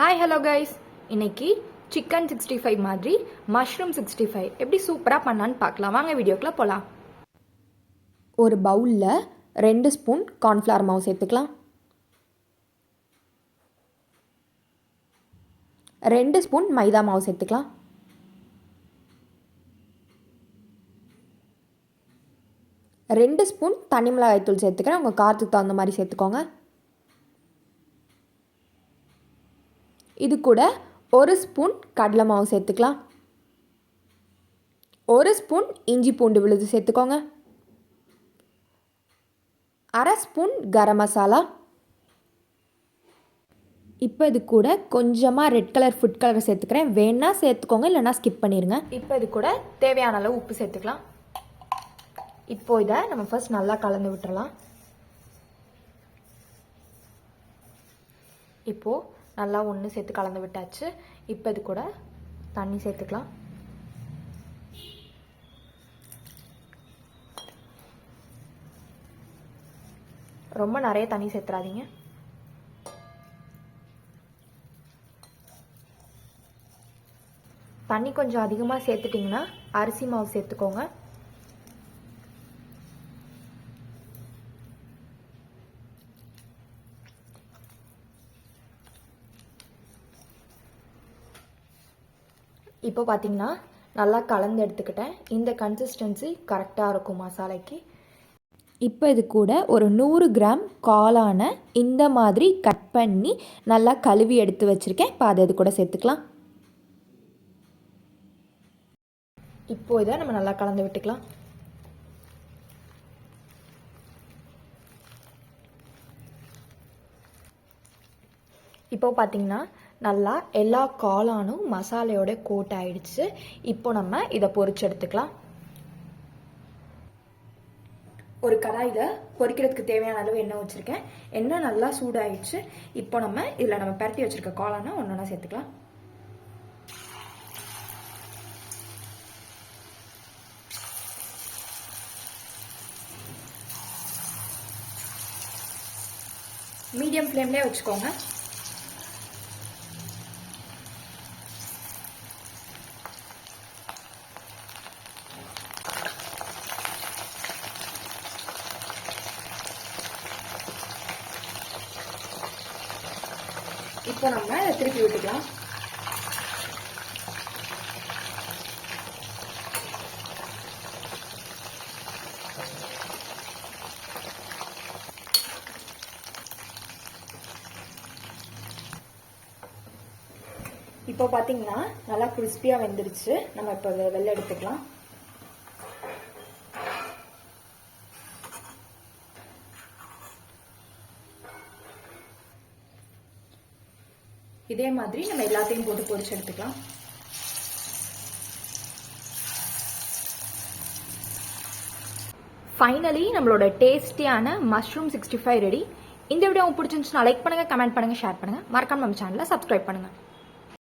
Hi hello guys இன்னைக்கு chicken sixty five மாதிரி mushroom sixty five எப்படி சூப்பராக பண்ணலான்னு பார்க்கலாம். வாங்க வீடியோக்குள்ளே போகலாம் ஒரு பவுலில் ரெண்டு ஸ்பூன் கார்ன்ஃப்ளவர் மாவு சேர்த்துக்கலாம். ரெண்டு ஸ்பூன் மைதா மாவு சேர்த்துக்கலாம். ரெண்டு ஸ்பூன் தனி மிளகாய் தூள் சேர்த்துக்கிறேன். உங்கள் காரத்துக்கு தகுந்த மாதிரி சேர்த்துக்கோங்க. இது கூட ஒரு ஸ்பூன் கடலை மாவு சேர்த்துக்கலாம். ஒரு ஸ்பூன் இஞ்சி பூண்டு விழுது சேர்த்துக்கோங்க. அரை ஸ்பூன் கரம் மசாலா. இப்போ இது கூட கொஞ்சமாக ரெட் கலர் ஃபுட் கலர் சேர்த்துக்கிறேன். வேணால் சேர்த்துக்கோங்க இல்லைனா ஸ்கிப் பண்ணிடுங்க இப்போ இது கூட தேவையான அளவு உப்பு சேர்த்துக்கலாம். இப்போ இதை நம்ம ஃபர்ஸ்ட் நல்லா கலந்து விட்டுறலாம். இப்போது நல்லா ஒன்று சேர்த்து கலந்து விட்டாச்சு. இப்போ இது கூட தண்ணி சேர்த்துக்கலாம். ரொம்ப நிறைய தண்ணி சேர்த்துறாதீங்க. தண்ணி கொஞ்சம் அதிகமாக சேர்த்துட்டிங்கன்னா அரிசி மாவு சேர்த்துக்கோங்க. இப்போ பார்த்தீங்கன்னா நல்லா கலந்து எடுத்துக்கிட்டேன். இந்த கன்சிஸ்டன்சி கரெக்டாக இருக்கும் மசாலைக்கு. இப்போ இது கூட ஒரு நூறு கிராம் காலான இந்த மாதிரி கட் பண்ணி நல்லா கழுவி எடுத்து வச்சுருக்கேன். இப்போ அதை இது கூட சேர்த்துக்கலாம். இப்போ இதை நம்ம நல்லா கலந்து விட்டுக்கலாம். இப்போ பார்த்தீங்கன்னா நல்லா எல்லா காளானும் மசாலையோட கோட் ஆயிடுச்சு இப்போ நம்ம இதை பொறிச்சு எடுத்துக்கலாம். ஒரு கடாயில் பொறிக்கிறதுக்கு தேவையான அளவு எண்ணெய் வச்சுருக்கேன். எண்ணெய் நல்லா சூடாயிடுச்சு. இப்போ நம்ம இதில் நம்ம பரட்டி வச்சுருக்க காளானை ஒன்று ஒன்றா சேர்த்துக்கலாம். மீடியம் ஃப்ளேம்லேயே வச்சுக்கோங்க. இப்போ நம்ம இதை திருப்பி விட்டுக்கலாம் இப்போ பார்த்தீங்கன்னா நல்லா கிறிஸ்பியாக வெந்துருச்சு. நம்ம இப்போ வெளில எடுத்துக்கலாம். இதே மாதிரி நம்ம எல்லாத்தையும் போட்டு பொரிச்சு எடுத்துக்கலாம். ஃபைனலி நம்மளோட டேஸ்டியான மஷ்ரூம் சிக்ஸ்டி ஃபைவ் ரெடி இந்த வீடியோ உங்களுக்கு பிடிச்சிருந்துச்சுன்னா லைக் பண்ணுங்கள் கமெண்ட் பண்ணுங்கள் ஷேர் பண்ணுங்கள் மறக்காம நம்ம சேனலை சப்ஸ்கிரைப் பண்ணுங்கள்